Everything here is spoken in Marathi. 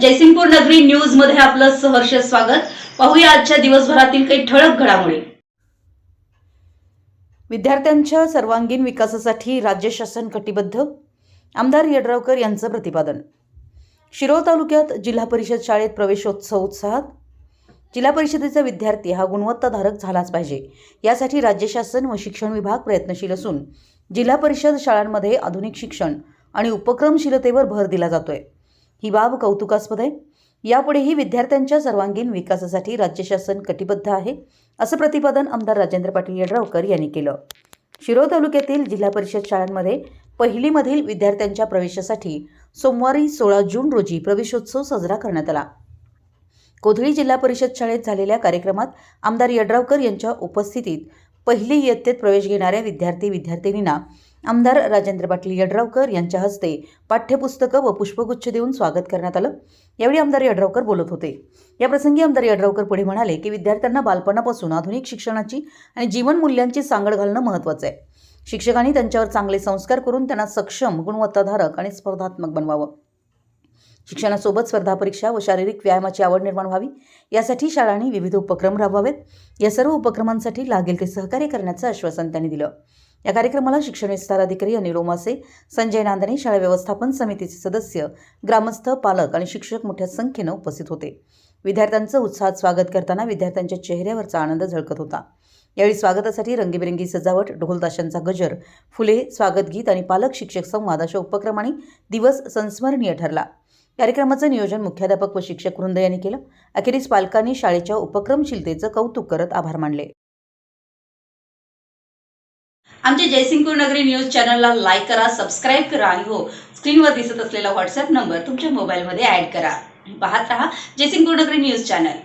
जयसिंगपूर नगरी न्यूजमध्ये आपलं सहर्ष स्वागत. पाहूया आजच्या दिवसभरातील काही ठळक घडामोडी. विद्यार्थ्यांच्या सर्वांगीण विकासासाठी राज्य शासन कटिबद्ध? आमदार यड्रावकर यांचं प्रतिपादन. शिरोळ तालुक्यात जिल्हा परिषद शाळेत प्रवेशोत्सव उत्साहात. जिल्हा परिषदेचा विद्यार्थी हा गुणवत्ताधारक झालाच पाहिजे. यासाठी राज्य शासन व शिक्षण विभाग प्रयत्नशील असून जिल्हा परिषद शाळांमध्ये आधुनिक शिक्षण आणि उपक्रमशीलतेवर भर दिला जातोय. ही बाब कौतुकास्पद आहे यापुढेही विद्यार्थ्यांच्या सर्वांगीण विकासासाठी राज्य शासन कटिबद्ध आहे असं प्रतिपादन आमदार राजेंद्र पाटील यड्रावकर यांनी केलं. शिरोळ तालुक्यातील जिल्हा परिषद शाळांमध्ये पहिलीमधील विद्यार्थ्यांच्या प्रवेशासाठी सोमवारी सोळा जून रोजी प्रवेशोत्सव साजरा करण्यात आला. कोथळी जिल्हा परिषद शाळेत झालेल्या कार्यक्रमात आमदार यड्रावकर यांच्या उपस्थितीत पहिली इयत्तेत प्रवेश घेणाऱ्या विद्यार्थी विद्यार्थिनींना आमदार राजेंद्र पाटील यड्रावकर यांच्या हस्ते पाठ्यपुस्तकं व पुष्पगुच्छ देऊन स्वागत करण्यात आलं. यावेळी आमदार यड्रावकर बोलत होते. याप्रसंगी आमदार यड्रावकर पुढे म्हणाले की विद्यार्थ्यांना बालपणापासून आधुनिक शिक्षणाची आणि जीवनमूल्यांची सांगड घालणं महत्त्वाचं आहे. शिक्षकांनी त्यांच्यावर चांगले संस्कार करून त्यांना सक्षम गुणवत्ताधारक आणि स्पर्धात्मक बनवावं. शिक्षणासोबत स्पर्धा परीक्षा व शारीरिक व्यायामाची आवड निर्माण व्हावी. यासाठी शाळांनी विविध उपक्रम राबवावेत. या सर्व उपक्रमांसाठी लागेल ते सहकार्य करण्याचं आश्वासन त्यांनी दिलं. या कार्यक्रमाला शिक्षण विस्तार अधिकारी अनिल ओमासे संजय नांदणे शाळा व्यवस्थापन समितीचे सदस्य ग्रामस्थ पालक आणि शिक्षक मोठ्या संख्येनं उपस्थित होते. विद्यार्थ्यांचं उत्साहात स्वागत करताना विद्यार्थ्यांच्या चेहऱ्यावरचा आनंद झळकत होता. यावेळी स्वागतासाठी रंगीबेरंगी सजावट ढोलताशांचा गजर फुले स्वागत गीत आणि पालक शिक्षक संवाद अशा उपक्रमाने दिवस संस्मरणीय ठरला. कार्यक्रमाचं नियोजन मुख्याध्यापक व शिक्षक वृंद यांनी केलं. अखेरीस पालकांनी शाळेच्या उपक्रमशीलतेचं कौतुक करत आभार मानले. आमच्या जयसिंगपूर नगरी न्यूज चॅनलला लाईक करा सबस्क्राईब करा आणि हो स्क्रीनवर दिसत असलेला व्हॉट्सअप नंबर तुमच्या मोबाईलमध्ये ऍड करा. पाहत राहा जयसिंगपूर नगरी न्यूज चॅनल.